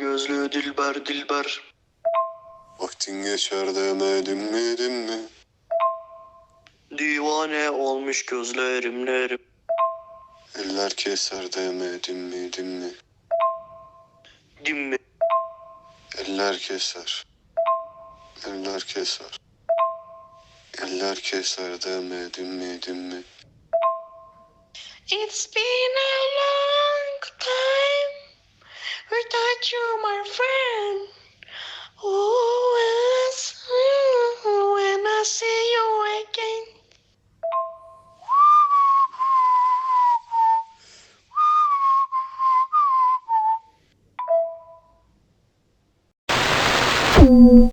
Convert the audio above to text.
gözlü dilber dilber. Vaktin geçer demedim mi dedim mi? Divane olmuş gözlerim nerim. Eller keser demedim mi dedim mi? Dimmi. Eller keser. Eller keser. Eller keser demedim mi dedim mi? It's been a without you, my friend. Oh, mm, when I see you again.